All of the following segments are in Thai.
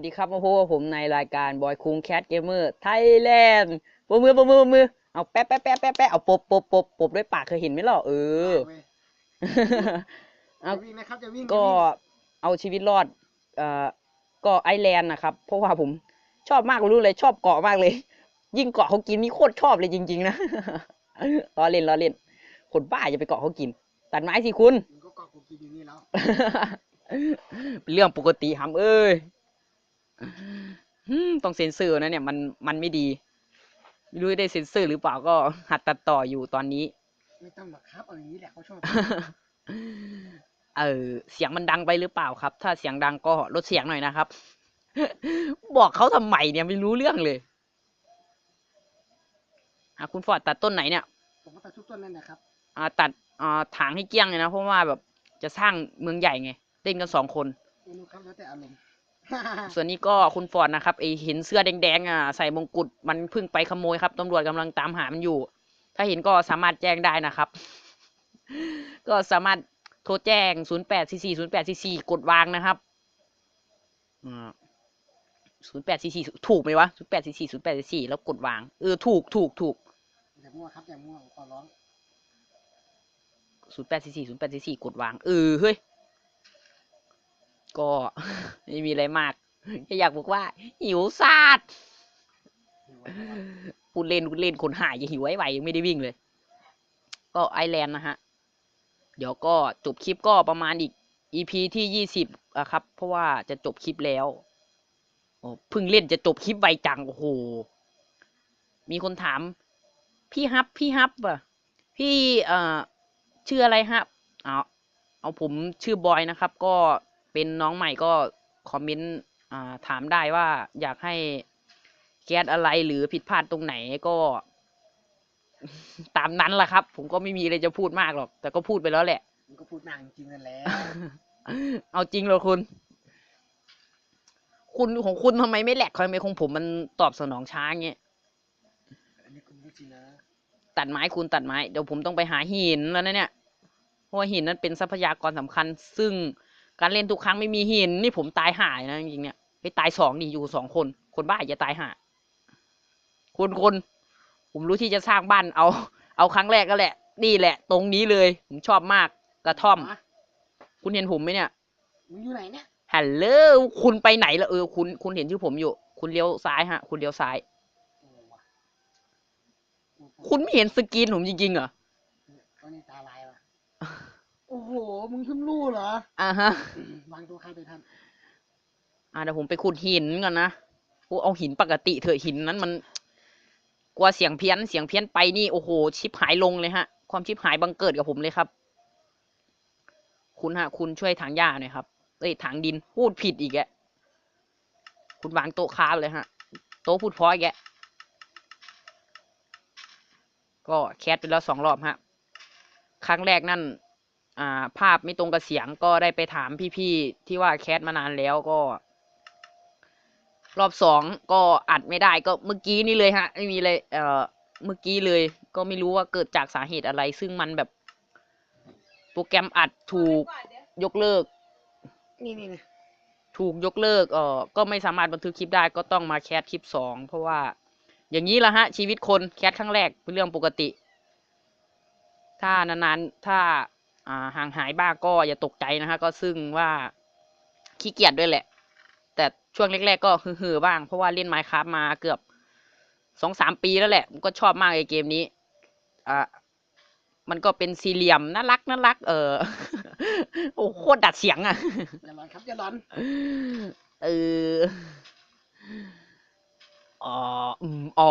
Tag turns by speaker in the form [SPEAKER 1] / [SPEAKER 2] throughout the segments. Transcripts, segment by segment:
[SPEAKER 1] สดีครับมาพบกับผมในรายการบอยคุงแคทเกมเมอร์ไทยแลนด์ปรบมือปรบมือปรบมือเอาแป๊ะแป๊ะแป๊ะแป๊ะแป๊ะเอาปบปบปบปบด้วยปากเคยเห็นไหมล่ะเออ
[SPEAKER 2] เว้ย
[SPEAKER 1] เอา
[SPEAKER 2] จะวิ่งนะครับจะวิ่ง
[SPEAKER 1] ก็
[SPEAKER 2] จะวิ่ง
[SPEAKER 1] เอาชีวิตรอดเอ่อก็ไอแลนด์นะครับ เพราะว่าผมชอบมากรู้เลยชอบเกาะมากเลย ยิ่งเกาะเขากินนี่โคตรชอบเลยจริง ๆ นะล้อเล่นล้อเล่นคนบ้าจะไปเกาะเขากิน ตัดไม้สิคุณ
[SPEAKER 2] มึงก็เกาะกูกินอยู่นี่แล้ว
[SPEAKER 1] เป็นเรื่องปกติครับเอ้ยอืม ต้องเซ็นเซอร์นะเนี่ยมันมันไม่ดี ไม่รู้ได้เซ็นเซอร์หรือเปล่าก็หัดตัดต่ออยู่ตอนนี้
[SPEAKER 2] ไม่ต้องหรอกครับเอาอย่างนี้แหละเขาชอบ
[SPEAKER 1] เออเสียงมันดังไปหรือเปล่าครับ ถ้าเสียงดังก็ลดเสียงหน่อยนะครับ บอกเขาทำไมเนี่ยไม่รู้เรื่องเลยอะคุณฟอร์ดตัดต้นไหนเนี่ย
[SPEAKER 2] ผมก็ตัดทุกต้นนั่นนะครับ
[SPEAKER 1] อ่าตัดอ่าถางให้เกลี้ยงเลยนะเพราะว่าแบบจะสร้างเมืองใหญ่ไงเล่นกันสองคน
[SPEAKER 2] ไม่รู้ครับแล้วแต่อารมณ์
[SPEAKER 1] ส่วนนี้ก็คุณฟอร์ดนะครับไอเห็นเสื้อแดงๆอะใส่มงกุฎมันเพิ่งไปขโมยครับตำรวจกำลังตามหามันอยู่ ถ้าเห็นก็สามารถแจ้งได้นะครับ ก็สามารถโทรแจ้ง 0 8 4 4 0 8 4 4 กดวางนะครับศูนย์แปดสี่สี่ถูกไหมวะศูนย์แปดสี่สี่ศูนย์แปดสี่สี่แล้วกดวาง เออ ถูกถูกถูก
[SPEAKER 2] อย่ามั่วครับอย่ามั่วผมขอร้อง
[SPEAKER 1] ศูนย์แปดสี่สี่ศูนย์แปดสี่สี่กดวาง เออ เฮ้ย ก็ ไม่มีอะไรมากแค่อยากบอกว่า หิวซาดพูดเล่นพูดเล่นคนหายอย่าหิวไว้ไหวยังไม่ได้วิ่งเลย ก็ไอแลนด์นะฮะ เดี๋ยวก็จบคลิปก็ประมาณอีก EP ที่ยี่สิบอะครับ เพราะว่าจะจบคลิปแล้วโอ้เพิ่งเล่นจะจบคลิปไวจังโอ้โหมีคนถาม พี่ฮับพี่ฮับอะพี่เอ่อชื่ออะไรฮะเอาเอาผมชื่อบอยนะครับ ก็ เป็นน้องใหม่ก็คอมเมนต์อ่าถามได้ว่าอยากให้แก๊สอะไรหรือผิดพลาดตรงไหนก็ ตามนั้นแหละครับ ผมก็ไม่มีอะไรจะพูดมากหรอก แต่ก็พูดไปแล้วแหละ
[SPEAKER 2] มึงก็พูดนางจริงๆนั่นแหละ
[SPEAKER 1] เอาจริงเหรอคุณ คุณของคุณทำไมไม่แหลกทำไมของผมมันตอบสนองช้าเงี้ย
[SPEAKER 2] อันนี้คุณพูดจริงนะ
[SPEAKER 1] ตัดไม้คุณตัดไม้เดี๋ยวผมต้องไปหาหินแล้วนะเนี่ยเพราะว่าหินนั้นเป็นทรัพยากรสำคัญ ซึ่ง การเล่นทุกครั้งไม่มีหินนี่ผมตายห่านะจริงๆเนี่ยไปตายสองดิอยู่สองคน คนบ้าอย่าตายห่าคุณคนผมรู้ที่จะสร้างบ้านเอา เอาครั้งแรกก็แหละ นี่แหละ ตรงนี้เลย ผมชอบมากกระท่อม
[SPEAKER 2] ฮะ
[SPEAKER 1] คุณเห็นผมไหมเนี่ย
[SPEAKER 2] มึงอยู่ไหนเนี่ย
[SPEAKER 1] ฮัลโหลคุณไปไหนละเออคุณคุณเห็นชื่อผมอยู่ คุณเลี้ยวซ้ายฮะ คุณเลี้ยวซ้าย
[SPEAKER 2] โอ้วะกูกู
[SPEAKER 1] คุณไม่เห็นสกรีนผมจริงๆเหรอ
[SPEAKER 2] ตอนนี้ตาลายว่ะ โอ้โห มึงเพิ่งรู้เหรอ
[SPEAKER 1] อ่าฮะ
[SPEAKER 2] วางตัวใครไปทัน
[SPEAKER 1] อ่าเดี๋ยวผมไปขุดหินก่อนนะโอ้เอาหินปกติเถอะหินนั้นมัน กลัวเสียงเพี้ยนเสียงเพี้ยนไปนี่โอ้โห ชิบหายลงเลยฮะ ความชิบหายบังเกิดกับผมเลยครับ คุณฮะ คุณช่วยถางหญ้าหน่อยครับ เอ้ยถางดินพูดผิดอีกแกคุณวางโต๊ะค้าเลยฮะ โต๊ะพูดเพราะอีกแกก็แคสไปแล้วสองรอบฮะ ครั้งแรกนั่น อ่า ภาพไม่ตรงกับเสียงก็ได้ไปถามพี่ๆที่ว่าแคสมานานแล้วก็ รอบสองก็อัดไม่ได้ก็เมื่อกี้นี่เลยฮะ ไม่มีเลยเอ่อเมื่อกี้เลย ก็ไม่รู้ว่าเกิดจากสาเหตุอะไร ซึ่งมันแบบ โปรแกรมอัดถูกยกเลิก
[SPEAKER 2] นี่นี่นี่
[SPEAKER 1] ถูกยกเลิกเอ่อก็ไม่สามารถบันทึกคลิปได้ก็ต้องมาแคสคลิปสองเพราะว่า อย่างนี้ละฮะ ชีวิตคนแคสครั้งแรกเป็นเรื่องปกติ ถ้านานๆถ้าอ่า ห่างหายบ้างก็อย่าตกใจนะฮะก็ซึ่งว่าขี้เกียจด้วยแหละ แต่ช่วงแรกๆก็ฮือๆบ้างเพราะว่าเล่นไมค์ครับมาเกือบสองสามปีแล้วแหละผมก็ชอบมากไอเกมนี้อ่ามันก็เป็นสี่เหลี่ยมน่ารักน่ารัก เออโอ้โคตรดัดเสียงอะ
[SPEAKER 2] อย่าร้อนครับอย่าร้อน
[SPEAKER 1] เอออ๋ออืมอ๋อ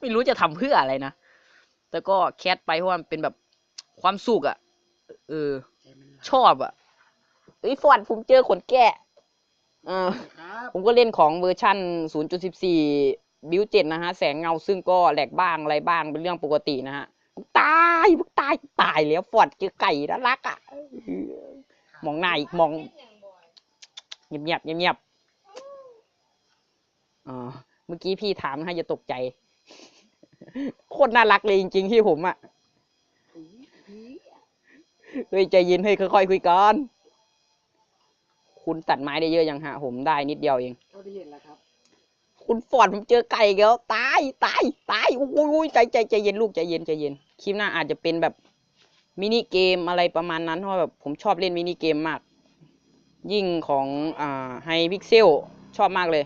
[SPEAKER 1] ไม่รู้จะทำเพื่ออะไรนะแต่ก็แคสไปเพราะว่ามันเป็นแบบความสุขอะ เออ
[SPEAKER 2] ใจมันร้อน
[SPEAKER 1] ชอบอะเอ้ยฟอนผมเจอคนแก่เออ
[SPEAKER 2] ครับ
[SPEAKER 1] ผมก็เล่นของเวอร์ชัน0.14 บิวเจ็ดนะฮะ แสงเงาซึ่งก็แหลกบ้างอะไรบ้างเป็นเรื่องปกตินะฮะตายมึงตายตายแล้วฟอดเจอไก่น่ารักอะมองหน้าอีกมองเงียบเงียบๆเงียบๆอ๋อเมื่อกี้พี่ถามให้อย่าตกใจ โคตรน่ารักเลยจริง ๆ ที่ผมอะ่ะ เฮ้ยใจเย็นให้ยค่อยๆคุยกันคุณตัดไม้ได้เยอะยังฮะผมได้นิดเดียวเอง
[SPEAKER 2] เท่าที่เห็นแล้วครับ
[SPEAKER 1] คุณฟอร์ดผมเจอไก่อีกแล้วตายตายตายโอ้ยโอ้ยโอ้ยใจใจใจเย็นลูกใจเย็นใจเย็นคลิปหน้าอาจจะเป็นแบบมินิเกมอะไรประมาณนั้นเพราะว่าแบบผมชอบเล่นมินิเกมมาก ยิ่งของอ่าไฮพิกเซลชอบมากเลย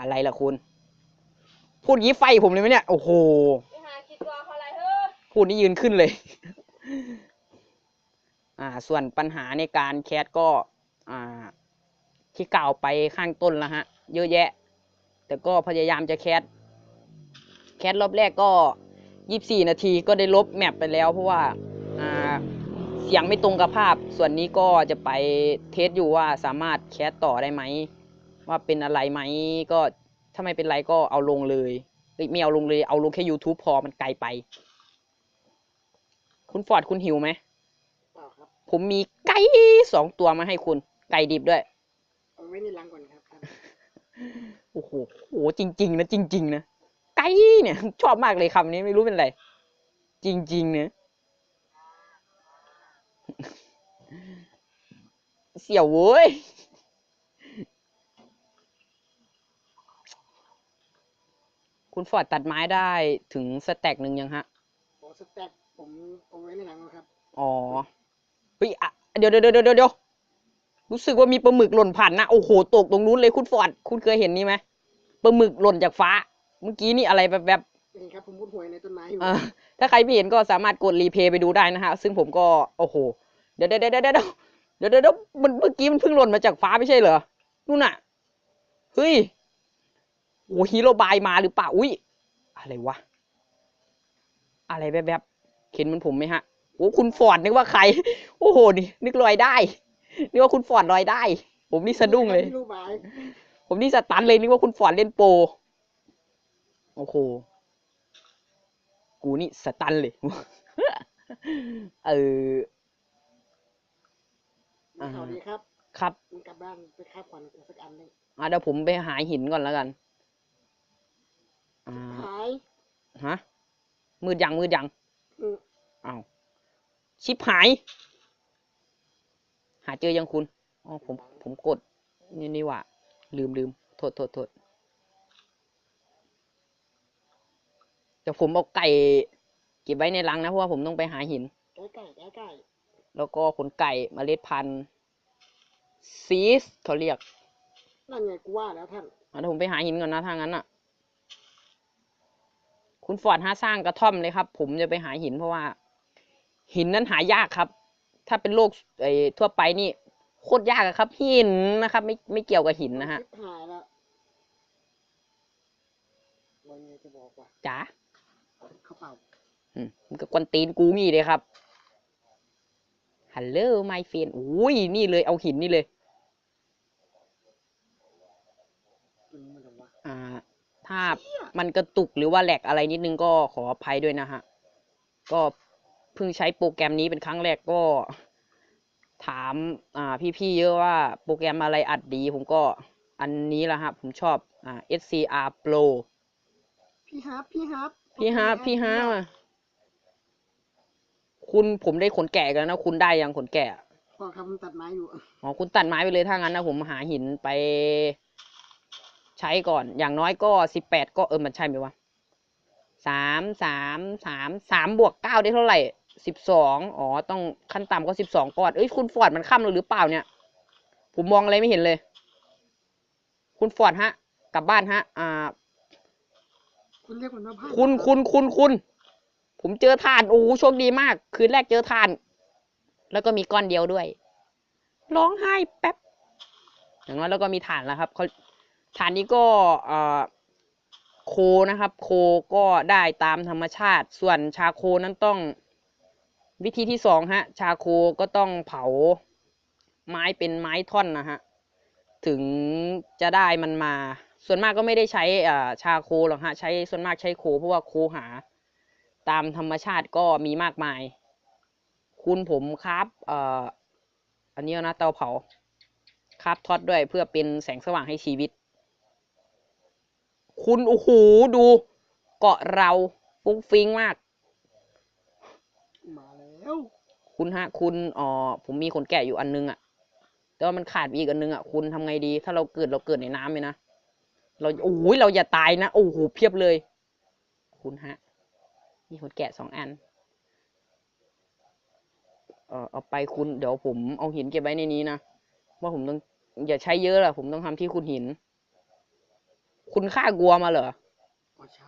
[SPEAKER 1] อะไรล่ะคุณ พูดงี้ไฟผมเลยไหมเนี่ย โอ้โห พูดนี่ยืนขึ้นเลย อ่า ส่วนปัญหาในการแคสก็อ่าที่กล่าวไปข้างต้นแล้วฮะ เยอะแยะ แต่ก็พยายามจะแคสแคสรอบแรกก็ยี่สี่นาทีก็ได้ลบแมปไปแล้ว เพราะว่าอ่าเสียงไม่ตรงกับภาพ ส่วนนี้ก็จะไปเทสอยู่ว่าสามารถแคสต่อได้ไหม ว่าเป็นอะไรไหมก็ถ้าไม่เป็นไรก็เอาลงเลยเอ้ยไม่เอาลงเลยเอาลงแค่ YouTube พอมันไกลไป คุณฟอร์ดคุณหิวไหม
[SPEAKER 2] เปล่าครับ
[SPEAKER 1] ผมมีไก่สองตัวมาให้คุณ ไก่ดิบด้วย
[SPEAKER 2] เอาไว้ในรังก่อนครับท่าน
[SPEAKER 1] โอ้โหโอ้โหจริง ๆ นะ จริง ๆ นะ ไก่เนี่ย ชอบมากเลยคำนี้ไม่รู้เป็นไร จริงๆเนี่ยเสี่ยวเว้ย คุณฟอร์ดตัดไม้ได้ถึงสแต็กหนึ่งยังฮะ
[SPEAKER 2] โอ้สแต็ก ผมเอาไว้ในหนังครับ
[SPEAKER 1] อ๋อเฮ้ยอะเดี๋ยวเดี๋ยวเดี๋ยวเดี๋ยวรู้สึกว่ามีปลาหมึกหล่นผ่านนะโอ้โหตกตรงนู้นเลยคุณฟอดคุณเคยเห็นนี่ไหมปลาหมึกหล่นจากฟ้า เมื่อกี้นี่อะไรแบบแบบ
[SPEAKER 2] นี่ครับผมมุดหวยในต้นไม้อยู่
[SPEAKER 1] ถ้าใครไม่เห็นก็สามารถกดรีเพย์ไปดูได้นะฮะ ซึ่งผมก็โอ้โหเดี๋ยวเดี๋ยวเดี๋ยวเดี๋ยวเดี๋ยวเดี๋ยวมันเมื่อกี้มันเพิ่งหล่นมาจากฟ้าไม่ใช่เหรอนู่นน่ะเฮ้ยโอ้ฮีโร่บายมาหรือเปล่าอุ้ยอะไรวะอะไรแบบแบบ เห็นเหมันผมไหมฮะโอ้คุณฟอร์ดนึกว่าใคร โอ้โหนี่นึกลอยได้นึกว่าคุณฟอร์ดลอยได้ ผมนี่สะดุ้งเลย
[SPEAKER 2] ไม่รู้บาย
[SPEAKER 1] ผมนี่สตันเลยนึกว่าคุณฟอร์ดเล่นโปรโอ้โหกูนี่สตันเลยเอออ่า
[SPEAKER 2] ข่าวดีครับ
[SPEAKER 1] ครับ
[SPEAKER 2] มึงกลับบ้านไปคาบขวัญกูสักอันหนึง
[SPEAKER 1] อะเดี๋ยวผมไปหาหินก่อนแล้วกันอ่า
[SPEAKER 2] หาย
[SPEAKER 1] ฮะมืดยังมืดยัง
[SPEAKER 2] อืม
[SPEAKER 1] อ้าวชิปหาย หาเจอยังคุณอ๋อผมผมกด นี่นี่หว่าลืมลืมโทษโทษโทษเดี๋ยวผมเอาไก่เก็บไว้ในรังนะ เพราะว่าผมต้องไปหาหิน
[SPEAKER 2] ใกล้ใกล้ใกล้ใกล้
[SPEAKER 1] แล้วก็ขนไก่มเมล็ดพันธุ์ซีสเขาเรียก
[SPEAKER 2] นั่นไงกูว่าแล้วท่าน
[SPEAKER 1] อะเดี๋ยวผมไปหาหินก่อนนะถ้างั้นอะ คุณฟอร์ดหาสร้างกระท่อมเลยครับ ผมจะไปหาหินเพราะว่า หินนั้นหายากครับ ถ้าเป็นโลกไอ้ทั่วไปนี่โคตรยากอะครับ หินนะครับ ไม่ไม่เกี่ยวกับหินนะฮะ
[SPEAKER 2] ชิบหายแล้ววันนี้จะบอกว่า
[SPEAKER 1] จ๋า
[SPEAKER 2] เข้าเปล่า
[SPEAKER 1] อืมมันก็กวนตีนกูงี้เลยครับฮัลโหลไมเฟนอุ้ยนี่เลยเอาหินนี่เลย
[SPEAKER 2] กินมันหรอวะ
[SPEAKER 1] อ่า ถ้ามันกระตุกหรือว่าแหลกอะไรนิดนึงก็ขออภัยด้วยนะฮะ ก็เพิ่งใช้โปรแกรมนี้เป็นครั้งแรกก็ ถามอ่าพี่ๆเยอะว่าโปรแกรมอะไรอัดดี ผมก็อันนี้แหละฮะ ผมชอบอ่า SCR Pro
[SPEAKER 2] พี่ฮับพี่ฮับ
[SPEAKER 1] พี่ฮะพี่ฮะคุณผมได้ขนแกะกันนะ คุณได้ยังขนแกะ
[SPEAKER 2] พอครับผมตัดไม้อยู่
[SPEAKER 1] อ๋อคุณตัดไม้ไปเลยถ้างั้นนะผมหาหินไป ใช้ก่อน อย่างน้อยก็สิบแปดก็เออมันใช่ไหมวะสามสามสามสามบวกเก้าได้เท่าไหร่สิบสองอ๋อ ต้องขั้นต่ำก็สิบสองก่อน เอ้ย คุณฟอร์ดมันค่ำแล้วหรือเปล่าเนี่ย ผมมองอะไรไม่เห็นเลย คุณฟอร์ดฮะ กลับบ้านฮะ อ่า
[SPEAKER 2] คุณเรียกมันว่าผ้า
[SPEAKER 1] คุณคุณคุณคุณ ผมเจอทาน โอ้โหโชคดีมาก คืนแรกเจอทาน แล้วก็มีก้อนเดียวด้วย ร้องไห้แป๊บ อย่างน้อยแล้วก็มีฐานแล้วครับเขา ฐานนี้ก็โคนะครับ โคก็ได้ตามธรรมชาติ ส่วนชาโคนั้นต้องวิธีที่สองฮะ ชาโคก็ต้องเผาไม้เป็นไม้ท่อนนะฮะ ถึงจะได้มันมา ส่วนมากก็ไม่ได้ใช้ชาโคหรอกฮะ ใช้ส่วนมากใช้โคเพราะว่าโคหา ตามธรรมชาติก็มีมากมาย คุณผมครับออันนี้นะเตาเผาครับทอตด้วยเพื่อเป็นแสงสว่างให้ชีวิต คุณโอ้โหดูเกาะเราฟุ้งฟิ้งมาก
[SPEAKER 2] มาแล้ว
[SPEAKER 1] คุณฮะ คุณอ๋อผมมีขนแกะอยู่อันนึงอะ่ะแต่ว่ามันขาดไปอีกอันนึงอะคุณทำไงดี ถ้าเราเกิดเราเกิดในน้ำเลยนะเราโอ้ยเราอย่าตายนะโอ้โหเพียบเลย คุณฮะ มีคนแกะสองอันเออเอาไปคุณเดี๋ยวผมเอาหินเก็บไว้ในนี้นะว่าผมต้องอย่าใช้เยอะล่ะผมต้องทำที่คุณหิน คุณฆ่ากัวมาเหรอ
[SPEAKER 2] ก็ใช่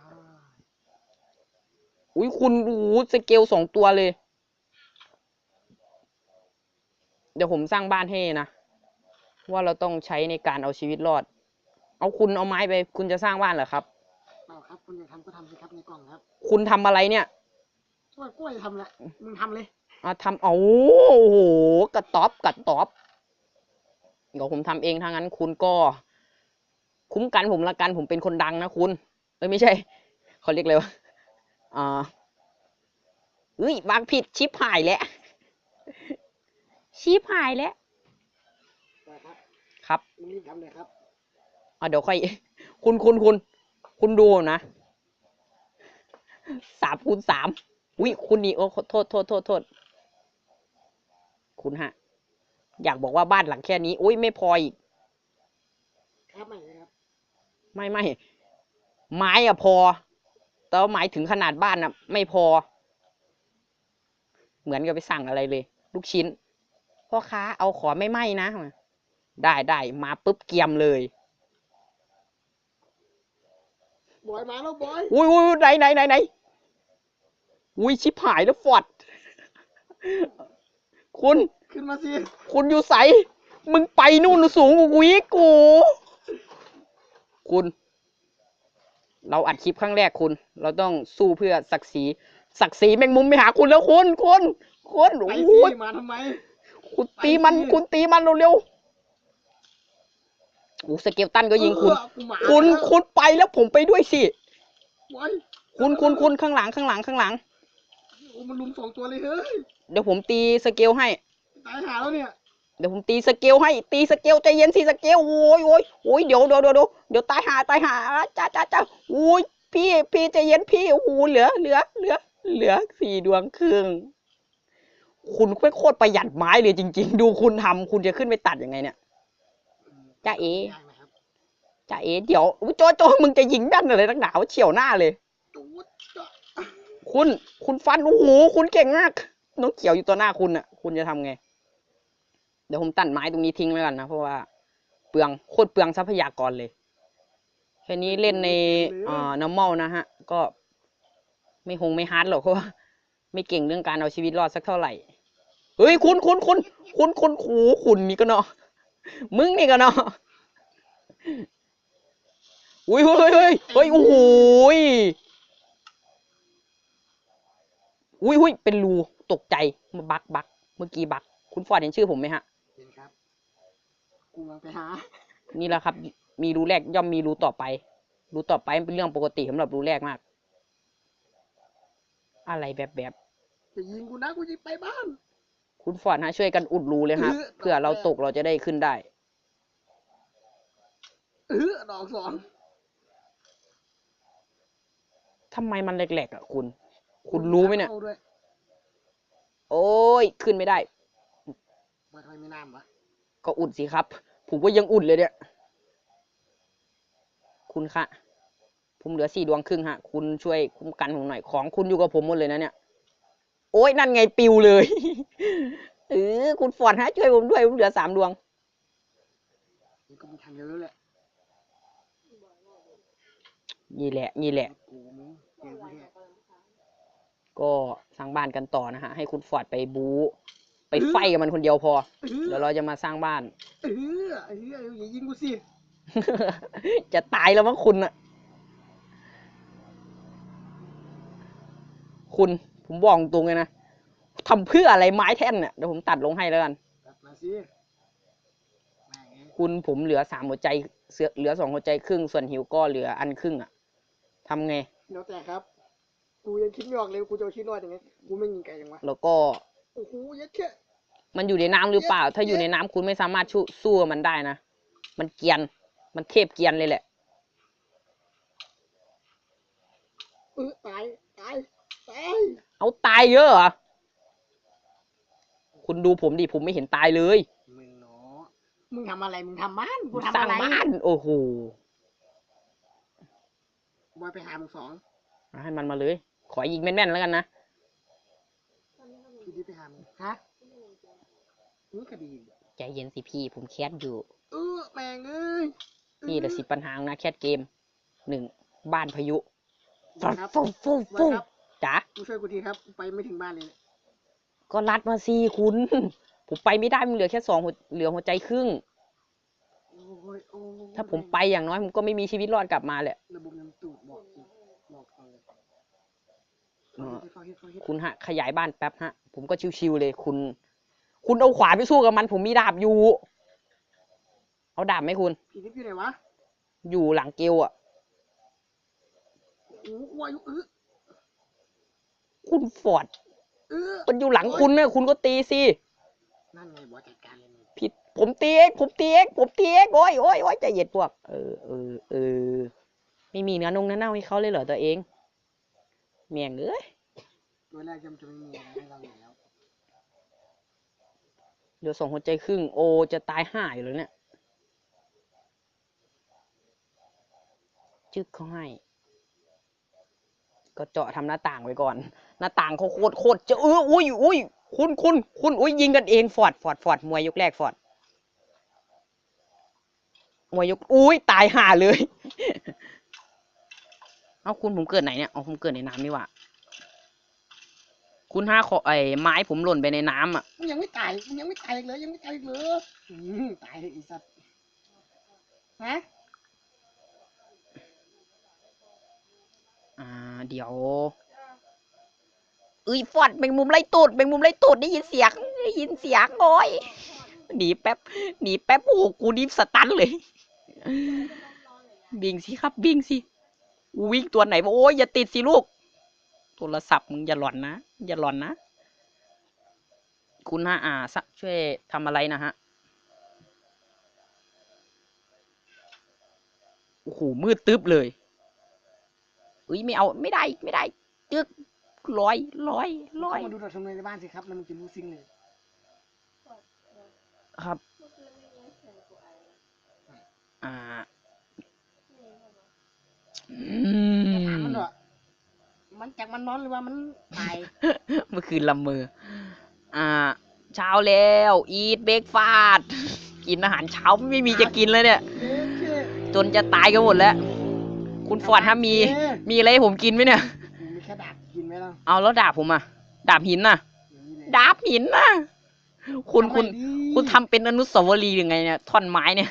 [SPEAKER 1] อุ้ยคุณโอ้โหสเกลสองตัวเลย เดี๋ยวผมสร้างบ้านให้นะ ว่าเราต้องใช้ในการเอาชีวิตรอด เอาคุณเอาไม้ไป คุณจะสร้างบ้านเหรอครับ
[SPEAKER 2] เอาครับ คุณจะทำก็ทำสิครับในกล่องครับ
[SPEAKER 1] คุณทำอะไรเนี่ย
[SPEAKER 2] ช่วยกล้วยทำแหละมึงทำเลย
[SPEAKER 1] อะทำเอาโอ้โหกระต๊อบกระต๊อบเดี๋ยวผมทำเองถ้างั้นคุณก็ คุ้มกันผมละกันผมเป็นคนดังนะคุณเอ้ยไม่ใช่เขาเรียกอะไรวะอ่าเอ้ยวางผิดชิปหายแล้วชิปหายแล้ว
[SPEAKER 2] นะครับ
[SPEAKER 1] ครับ
[SPEAKER 2] มึงรีบทำเลยครับ
[SPEAKER 1] อะเดี๋ยวค่อยคุณคุณคุณ คุณดูนะสามคูณสามอุ้ยคุณนี่โอ้โทษโทษโทษโทษคุณฮะ อยากบอกว่าบ้านหลังแค่นี้ อุ้ยไม่พออีก
[SPEAKER 2] ครับ ไม่เลยครับ
[SPEAKER 1] ไม่ไม่ไม้อะพอ แต่ว่าหมายถึงขนาดบ้านอะไม่พอ เหมือนกับไปสั่งอะไรเลย ลูกชิ้นพ่อค้าเอาขอไม่ไหม้นะ ได้ได้มาปุ๊บเกรียมเลย
[SPEAKER 2] บอยมาแล้วบอย
[SPEAKER 1] อุ้ยอุ้ยไหนไหนไหนไหนอุ้ยชิบหายแล้วฟอดคุณ
[SPEAKER 2] ขึ้นมาสิ
[SPEAKER 1] คุณอยู่ใส มึงไปนู่นสูงกว่ากูอีกกู คุณ เราอัดคลิปครั้งแรกคุณ เราต้องสู้เพื่อศักดิ์ศรีศักดิ์ศรีแมงมุมไปหาคุณแล้วคุณคุณคุณ
[SPEAKER 2] ไป
[SPEAKER 1] โอ้
[SPEAKER 2] สิ
[SPEAKER 1] ย
[SPEAKER 2] มาทำไม
[SPEAKER 1] คุณตีมัน
[SPEAKER 2] ไปสิ
[SPEAKER 1] คุณตีมันเร็วๆโอ้สเกลตันก็ยิงคุณ
[SPEAKER 2] เออกูหมา
[SPEAKER 1] คุณ
[SPEAKER 2] แล้ว
[SPEAKER 1] คุณไปแล้วผมไปด้วยสิ
[SPEAKER 2] บอย
[SPEAKER 1] คุณคุณคุณข้างหลังข้างหลังข้างหลัง
[SPEAKER 2] โอ้มันลุมสองตัวเลยเฮ้ย
[SPEAKER 1] เดี๋ยวผมตีสเกลให้
[SPEAKER 2] ตายหาแล้วเนี่ย
[SPEAKER 1] เดี๋ยวผมตีสเกลให้ตีสเกลใจเย็นสิสเกลโอ้ยโอ้ยโอ้ยเดี๋ยวเดี๋ยวเดี๋ยวเดี๋ยวตายหาตายหาจ้าจ้าจ้าโอ้ยพี่พี่ใจเย็นพี่โอ้โหเหลือเหลือเหลือ เหลือสี่ดวงครึ่งคุณไม่โคตรประหยัดไม้เลยจริง ๆ ดูคุณทำคุณจะขึ้นไปตัดยังไงเนี่ยจ๊ะเอจ้าเอเดี๋ยวอุ๊ยโจโจมึงจะยิงด้นอะไรนักหนาวเฉียวหน้าเลย คุณคุณฟันโอ้โหคุณเก่งมากน้องเขียวอยู่ตัวหน้าคุณอะ คุณจะทำไง เดี๋ยวผมตัดไม้ตรงนี้ทิ้งแล้วกันนะเพราะว่าเปลืองโคตรเปลืองทรัพยากรเลยแค่นี้เล่นในอ่าน้ำเมานะฮะ ก็ไม่คงไม่ฮาร์ดหรอกเพราะว่าไม่เก่งเรื่องการเอาชีวิตรอดสักเท่าไหร่เฮ้ยคุณคุณคุณคุณคุณขูคุณนี่ก็เนาะมึงนี่ก็เนาะอุ้ยเฮ้ยเฮ้ยเฮ้ยโอ้โหยอุ้ยอุ้ยเป็นรูตกใจมาบักบักเมื่อกี้บัก คุณฟอร์ดเห็นชื่อผมไหมฮะ
[SPEAKER 2] เห็นครับ กูกำลังไปหา
[SPEAKER 1] นี่แหละครับ มีรูแรกย่อมมีรูต่อไป รูต่อไปมันเป็นเรื่องปกติสำหรับรูแรกมาก อะไรแบบแบบ
[SPEAKER 2] จะยิงกูนะกูยิงไปบ้าน
[SPEAKER 1] คุณฟอร์ดฮะช่วยกันอุดรูเลยครับ
[SPEAKER 2] เออ
[SPEAKER 1] เพื่อเราตกเราจะได้ขึ้นได้
[SPEAKER 2] เออดอกสอง
[SPEAKER 1] ทำไมมันแหลกๆอะคุณ คุณรู้ไหมเนี่ย
[SPEAKER 2] ข้าด้วย
[SPEAKER 1] โอ้ย ขึ้นไม่ได้
[SPEAKER 2] ว่าทำไมไม่น้ำวะ
[SPEAKER 1] ก็อุดสิครับ ผมก็ยังอุดเลยเนี่ย คุณคะผมเหลือสี่ดวงครึ่งฮะ คุณช่วยคุ้มกันผมหน่อย ของคุณอยู่กับผมหมดเลยนะเนี่ย โอ้ยนั่นไงปิวเลย เออคุณฟอร์ดฮะช่วยผมด้วยผมเหลือสามดวง
[SPEAKER 2] นี่ก็มีทางเยอะแหละ
[SPEAKER 1] นี่แหละ นี่แหละ
[SPEAKER 2] กูมึงเจอกูแน่
[SPEAKER 1] ก็สร้างบ้านกันต่อนะฮะ ให้คุณฟอร์ดไปบู๊ ไปไฟกับมันคนเดียวพอ
[SPEAKER 2] เออ
[SPEAKER 1] เดี๋ยวเราจะมาสร้างบ้าน
[SPEAKER 2] เออไอ้เหี้ยอย่ายิงกูสิ
[SPEAKER 1] จะตายแล้วมั้งคุณอะคุณผมบอกตรงเลยนะทำเพื่ออะไรไม้แท่นเนี่ยเดี๋ยวผมตัดลงให้แล้วกัน
[SPEAKER 2] ตัดมาสิแม่งเอ้ย
[SPEAKER 1] คุณผมเหลือสามหัวใจเสือเหลือสองหัวใจครึ่ง ส่วนหิวก็เหลืออันครึ่งอะทำไง
[SPEAKER 2] เดี๋ยวแต่ครับ กูยังคิดไม่ออกเลยกูจะเอาชีวิตรอดยังไงกูไม่ยิงไกลยังวะ
[SPEAKER 1] แล้วก็
[SPEAKER 2] โอ้โหยัดแค่
[SPEAKER 1] มันอยู่ในน้ำหรือเปล่า ถ้าอยู่ในน้ำคุณไม่สามารถชูสู้กับมันได้นะ มันเกรียน มันเทพเกรียนเลยแหละ
[SPEAKER 2] เออตายตายตาย
[SPEAKER 1] เอาตายเยอะเหรอ คุณดูผมดิ ผมไม่เห็นตายเลย
[SPEAKER 2] มึงเนาะมึงทำอะไรมึงทำบ้านกูทำ
[SPEAKER 1] สร้าง
[SPEAKER 2] อะไร
[SPEAKER 1] บ้าน โอ้โห
[SPEAKER 2] บอยไปหามึงสอง
[SPEAKER 1] เอาให้มันมาเลย ขอยิงแม่นๆแล้วกันนะ
[SPEAKER 2] พี่ดิไปหามึงฮะนี่ก็ดี
[SPEAKER 1] ใจเย็นสิพี่ผมแคสอยู่
[SPEAKER 2] เออแม่งเอ้ย
[SPEAKER 1] นี่แหละสิปัญหาของนะแคสเกมหนึ่งบ้านพายุ
[SPEAKER 2] บอยครับ
[SPEAKER 1] ฟุ้งฟุ้ง
[SPEAKER 2] บอย
[SPEAKER 1] ฟุ้ง
[SPEAKER 2] ครับ
[SPEAKER 1] จ๋า
[SPEAKER 2] กูช่วยกูทีครับกูไปไม่ถึงบ้านเลยเนี่ย
[SPEAKER 1] ก็รัดมาสิคุณ ผมไปไม่ได้มันเหลือแค่สองหัวเหลือหัวใจครึ่ง
[SPEAKER 2] โอ้ยโอ้ย
[SPEAKER 1] ถ้าผมไปอย่างน้อยผมก็ไม่มีชีวิตรอดกลับมาแหละ
[SPEAKER 2] ระบบน้ำตูด
[SPEAKER 1] คุณฮะ ขยายบ้านแป๊บฮะ ผมก็ชิวๆเลย คุณ คุณเอาขวานไปสู้กับมัน ผมมีดาบอยู่ เอาดาบไหมคุณ
[SPEAKER 2] พี่ดิบอยู่ไหนวะ
[SPEAKER 1] อยู่หลังเกลอะ
[SPEAKER 2] โอ้โหอายุเออ
[SPEAKER 1] คุณฟอร์ด
[SPEAKER 2] เออ
[SPEAKER 1] มันอยู่หลังคุณนะคุณก็ตีสิ
[SPEAKER 2] นั่นไงบอยจัดการเลยมึง
[SPEAKER 1] ผิด ผมตีเองผมตีเองผมตีเองโอ้ยโอ้ยโอ้ยใจเย็นพวก เออเออเออไม่มีเนื้อนงเนื้อเน่าให้เขาเลยเหรอตัวเอง เมียงเอ้ย
[SPEAKER 2] ตัวแรกจะมันจะไม่มีอะไรให้เราอยู่แล้ว
[SPEAKER 1] เดี๋ยวส่งหัวใจครึ่งโอจะตายห่าอยู่แล้วเนี่ยจึกเขาให้ ก็เจาะทำหน้าต่างไว้ก่อน หน้าต่างเขาโคตรโคตรจะเอออุ้ยอุ้ยคุณคุณคุณอุ้ยยิงกันเองฟอร์ดฟอร์ดฟอร์ดมวยยกแรกฟอร์ดมวยยกอุ้ยตายห่าเลย เอาคุณผมเกิดไหนเนี่ยเอาผมเกิดในน้ำนี่หว่าคุณห้าขอไอ้ไม้ผมหล่นไปในน้ำอะ
[SPEAKER 2] มึงยังไม่ตายมึงยังไม่ตายอีกเลยยังไม่ตายอีกเลยอืมตายเลยไอ้สัตว์ฮะ
[SPEAKER 1] อ่า เดี๋ยวเอ้ยฟอดแมงมุมไล่ตูดแมงมุมไล่ตูดได้ยินเสียงได้ยินเสียงโอ้ยหนีแป๊บหนีแป๊บโอ้โหกูนี่สตันเลย บิงสิครับบิงสิ กูวิ่งตัวไหนวะโอ้ยอย่าติดสิลูก โทรศัพท์มึงอย่าหลอนนะ อย่าหลอนนะ คุณฮะอ่าสะช่วยทำอะไรนะฮะ โอ้โห มืดตึ๊บเลยเอ้ยไม่เอาไม่ได้ไม่ได้จึกร้อยร้อยร้อย
[SPEAKER 2] เข้ามาดูเราทำอะไรในบ้านสิครับแล้วมันจะรู้สิ่งเลย
[SPEAKER 1] ครับ อ่าอื
[SPEAKER 2] ถาม
[SPEAKER 1] ม
[SPEAKER 2] มันด้วยมันจากมันนอนหรือว่ามันตาย
[SPEAKER 1] เมื่อคืนลำมือ อ่า เช้าแล้วอีทเบรกฟาดกินอาหารเช้าไม่มีจะกินเลยเนี่ย
[SPEAKER 2] เอ๊ะเอ๊ะ
[SPEAKER 1] จนจะตายกันหมดแล้ว คุณฟอร์ดถ้ามี
[SPEAKER 2] เอ๊ะ
[SPEAKER 1] มีอะไรให้ผมกินไหมเนี่ย
[SPEAKER 2] มีแค่ดาบกินไหมล่ะ
[SPEAKER 1] เอาแล้วดาบผมอะดาบหินน่ะ
[SPEAKER 2] อย่างนี้เลย
[SPEAKER 1] ดาบหินน่ะ คุณ
[SPEAKER 2] ทำไม
[SPEAKER 1] คุณ
[SPEAKER 2] ดี
[SPEAKER 1] คุณทำเป็นอนุสาวรีย์ยังไงเนี่ย ท่อนไม้เนี่ย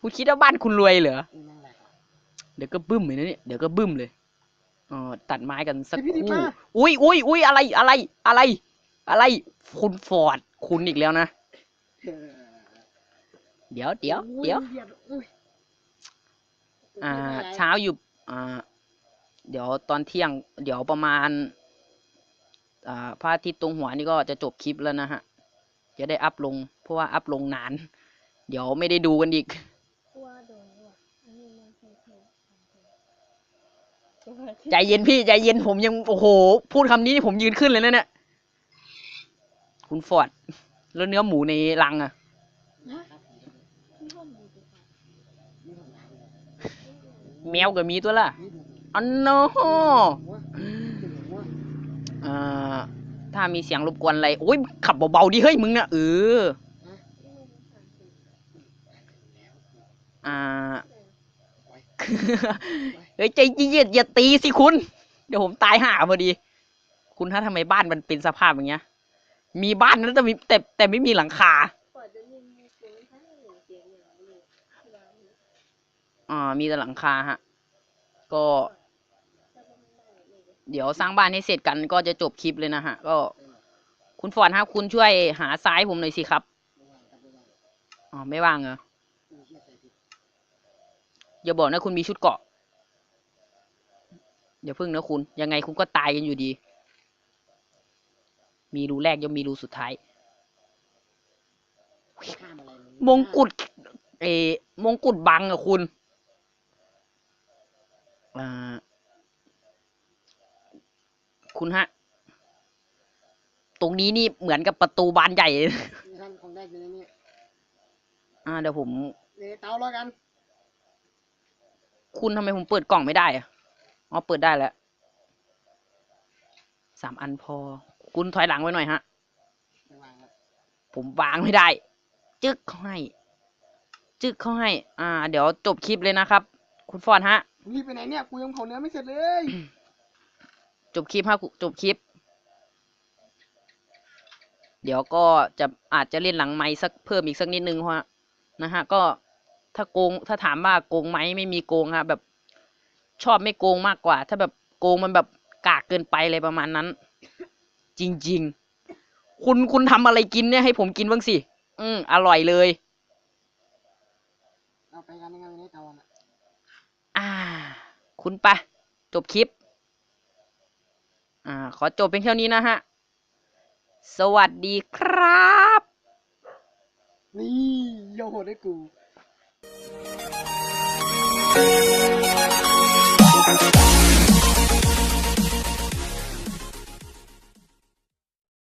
[SPEAKER 1] คุณคิดว่าบ้านคุณรวยเหรอ
[SPEAKER 2] นี่นั่งแหละ
[SPEAKER 1] เดี๋ยวก็บึ้มเลยนะเนี่ยเดี๋ยวก็บึ้มเลยอ๋อตัดไม้กันสัก
[SPEAKER 2] เฮ้ยพี่ดิ
[SPEAKER 1] ครู่
[SPEAKER 2] ป้า
[SPEAKER 1] อุ้ยอุ้ยอุ้ยอะไรอะไรอะไร อะไร คุณฟอร์ดคุณอีกแล้วนะ
[SPEAKER 2] เออ
[SPEAKER 1] เดี๋ยวเดี๋ยว
[SPEAKER 2] อุ้
[SPEAKER 1] เดี๋ยว
[SPEAKER 2] หดอุ้ย
[SPEAKER 1] อ่า
[SPEAKER 2] ไม่เป็นไร
[SPEAKER 1] เช้าอยู่อ่า เดี๋ยวตอนเที่ยง เดี๋ยวประมาณ อ่าพระอาทิตย์ตรงหัวนี่ก็จะจบคลิปแล้วนะฮะ จะได้อัพลง เพราะว่าอัพลงนาน เดี๋ยวไม่ได้ดูกันอีก
[SPEAKER 3] ว่าโดนว่ะอันนี้มันเคยเคย
[SPEAKER 1] ใจเย็นพี่ใจเย็นผมยังโอ้โห พูดคำนี้นี่ผมยืนขึ้นเลยนะเนี่ยคุณฟอร์ดแล้วเนื้อหมูในรังอะแมวก็มีตัวละ
[SPEAKER 2] นี่ดู
[SPEAKER 1] อันโน
[SPEAKER 2] หัวขึ้นหัว
[SPEAKER 1] อ่าถ้ามีเสียงรบกวนอะไรโอ้ยขับเบาๆดิเฮ้ยมึงนี่ยเอออ่า เฮ้ยใจเย็นอย่าตีสิคุณ เดี๋ยวผมตายห่าพอดี คุณถ้าทำไมบ้านมันเป็นสภาพอย่างเงี้ย มีบ้านนั้นแต่มีแต่แต่ไม่มีหลังคา
[SPEAKER 3] อ่า
[SPEAKER 1] มีแต่หลังคาฮะ ก็ เดี๋ยวสร้างบ้านให้เสร็จกันก็จะจบคลิปเลยนะฮะ ก็ คุณฟอร์ดครับคุณช่วยหาซ้ายผมหน่อยสิครับอ๋อไม่ว่างเหรออย่าบอกนะคุณมีชุดเกาะ อย่าพึ่งนะคุณ ยังไงคุณก็ตายกันอยู่ดี มีรูแรกยังมีรูสุดท้าย
[SPEAKER 2] ข้ามอะไรน
[SPEAKER 1] มงกุฎเออมงกุฎบังอะคุณอ่าคุณฮะ ตรงนี้นี่เหมือนกับประตูบานใหญ่
[SPEAKER 2] นี่ท่านของได้อยู่ในนี้
[SPEAKER 1] อ่าเดี๋ยวผม
[SPEAKER 2] เดี๋ยวเตาแล้วกัน
[SPEAKER 1] คุณทำไมผมเปิดกล่องไม่ได้อะ อ๋อเปิดได้แล้วสามอันพอ คุณถอยหลังไว้หน่อยฮะ
[SPEAKER 2] ไม่วางครับ
[SPEAKER 1] ผมวางไม่ได้ จึ๊กเขาให้ จึ๊กเขาให้ อ่า เดี๋ยวจบคลิปเลยนะครับ คุณฟอนฮะ
[SPEAKER 2] มึงรีบไปไหนเนี่ย กูยังเผาเนื้อไม่เสร็จเลย
[SPEAKER 1] จบคลิปฮะจบคลิป เดี๋ยวก็จะอาจจะเล่นหลังไม้สักเพิ่มอีกสักนิดนึงเพราะว่านะฮะ ก็ถ้าโกงถ้าถามว่าโกงไหมไม่มีโกงฮะแบบ ชอบไม่โกงมากกว่า ถ้าแบบโกงมันแบบกากเกินไปเลยประมาณนั้น จริง ๆ คุณคุณทำอะไรกินเนี่ยให้ผมกินบ้างสิ อืมอร่อยเลย
[SPEAKER 2] เอาไปกันยังไงวันนี้เตาอะ
[SPEAKER 1] อ่า คุณไปะจบคลิป อ่า ขอจบเพียงเท่านี้นะฮะ สวัสดีครับ
[SPEAKER 2] นี่โยโหดได้กู Bye.